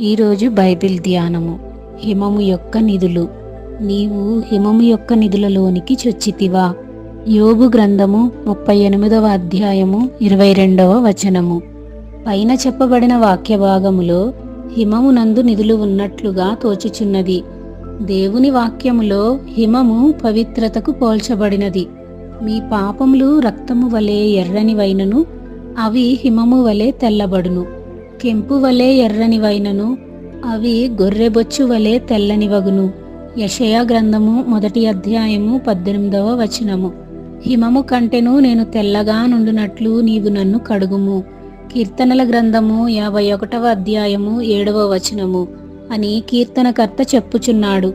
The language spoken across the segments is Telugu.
ఈరోజు బైబిల్ ధ్యానము. హిమము యొక్క నిధులు. నీవు హిమము యొక్క నిధులలోనికి చొచ్చితివా. యోబు గ్రంథము ముప్పై ఎనిమిదవ అధ్యాయము ఇరవై రెండవ వచనము. పైన చెప్పబడిన వాక్య భాగములో హిమమునందు నిధులు ఉన్నట్లుగా తోచుచున్నది. దేవుని వాక్యములో హిమము పవిత్రతకు పోల్చబడినది. మీ పాపములు రక్తము వలె ఎర్రనివైనను అవి హిమము వలె తెల్లబడును. కెంపు వలె ఎర్రనివైనను అవి గొర్రెబొచ్చు వలె తెల్లనివగును. యషయా గ్రంథము మొదటి అధ్యాయము పద్దెనిమిదవ వచనము. హిమము కంటెను నేను తెల్లగా నుండునట్లు నీవు నన్ను కడుగుము. కీర్తనల గ్రంథము యాభై ఒకటవ అధ్యాయము ఏడవ వచనము అని కీర్తనకర్త చెప్పుచున్నాడు.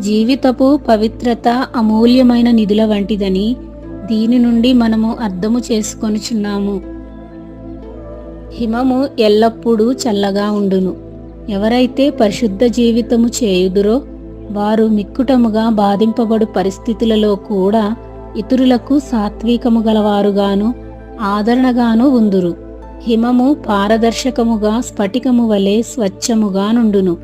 జీవితపు పవిత్రత అమూల్యమైన నిధుల వంటిదని దీని నుండి మనము అర్థము చేసుకొనుచున్నాము. హిమము ఎల్లప్పుడూ చల్లగా ఉండును. ఎవరైతే పరిశుద్ధ జీవితము చేయుదురో వారు మిక్కుటముగా బాధింపబడు పరిస్థితులలో కూడా ఇతరులకు సాత్వికము గలవారుగాను ఆదరణగాను ఉందురు. హిమము పారదర్శకముగా స్ఫటికము వలె స్వచ్ఛముగా నుండును.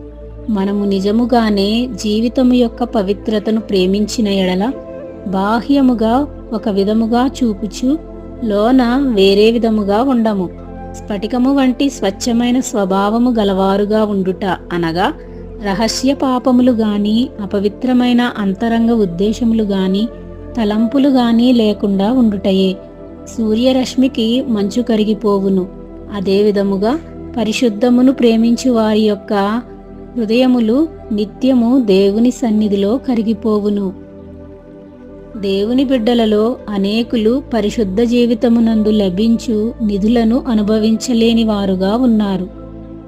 మనము నిజముగానే జీవితము యొక్క పవిత్రతను ప్రేమించిన ఎడల బాహ్యముగా ఒక విధముగా చూపుచు లోన వేరే విధముగా ఉండము. స్ఫటికము వంటి స్వచ్ఛమైన స్వభావము గలవారుగా ఉండుట అనగా రహస్య పాపములు గాని అపవిత్రమైన అంతరంగ ఉద్దేశములు గాని తలంపులు గాని లేకుండా ఉండుటయే. సూర్యరశ్మికి మంచు కరిగిపోవును. అదే విధముగా పరిశుద్ధమును ప్రేమించు వారి యొక్క హృదయములు నిత్యము దేవుని సన్నిధిలో కరిగిపోవును. దేవుని బిడ్డలలో అనేకులు పరిశుద్ధ జీవితమునందు లభించు నిధులను అనుభవించలేని వారుగా ఉన్నారు.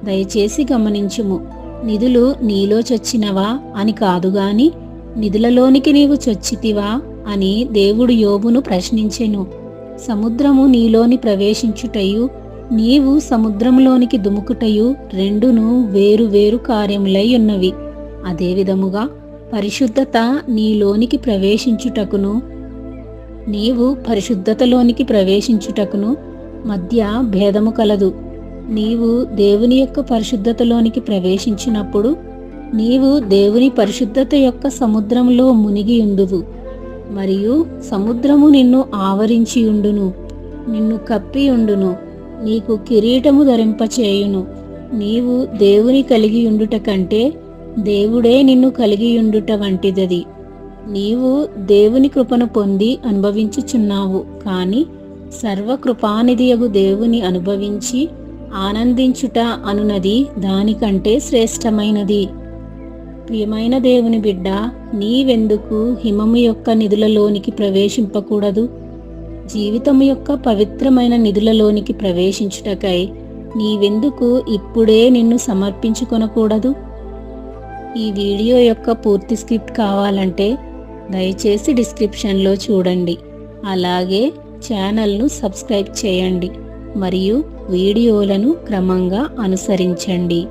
దయచేసి గమనించుము నిధులు నీలో చొచ్చినవా అని కాదుగాని నిధులలోనికి నీవు చొచ్చితివా అని దేవుడు యోబును ప్రశ్నించెను. సముద్రము నీలోని ప్రవేశించుటయు నీవు సముద్రంలోనికి దుముకుటయు రెండును వేరు వేరు కార్యములై ఉన్నవి. అదే విధముగా పరిశుద్ధత నీలోనికి ప్రవేశించుటకును నీవు పరిశుద్ధతలోనికి ప్రవేశించుటకును మధ్య భేదము కలదు. నీవు దేవుని యొక్క పరిశుద్ధతలోనికి ప్రవేశించినప్పుడు నీవు దేవుని పరిశుద్ధత యొక్క సముద్రంలో మునిగి ఉండువు మరియు సముద్రము నిన్ను ఆవరించి ఉండును నిన్ను కప్పి ఉండును నీకు కిరీటము ధరింపచేయును. నీవు దేవుని కలిగి ఉండుట కంటే దేవుడే నిన్ను కలిగియుండుట వంటిదది. నీవు దేవుని కృపను పొంది అనుభవించుచున్నావు. కాని సర్వకృపానిధియగు దేవుని అనుభవించి ఆనందించుట అనునది దానికంటే శ్రేష్టమైనది. ప్రియమైన దేవుని బిడ్డ నీవెందుకు హిమము యొక్క నిధులలోనికి ప్రవేశింపకూడదు? జీవితము యొక్క పవిత్రమైన నిధులలోనికి ప్రవేశించుటకై నీవెందుకు ఇప్పుడే నిన్ను సమర్పించుకొనకూడదు? ఈ వీడియో యొక్క పూర్తి స్క్రిప్ట్ కావాలంటే దయచేసి డిస్క్రిప్షన్లో చూడండి. అలాగే ఛానల్ను సబ్స్క్రైబ్ చేయండి మరియు వీడియోలను క్రమంగా అనుసరించండి.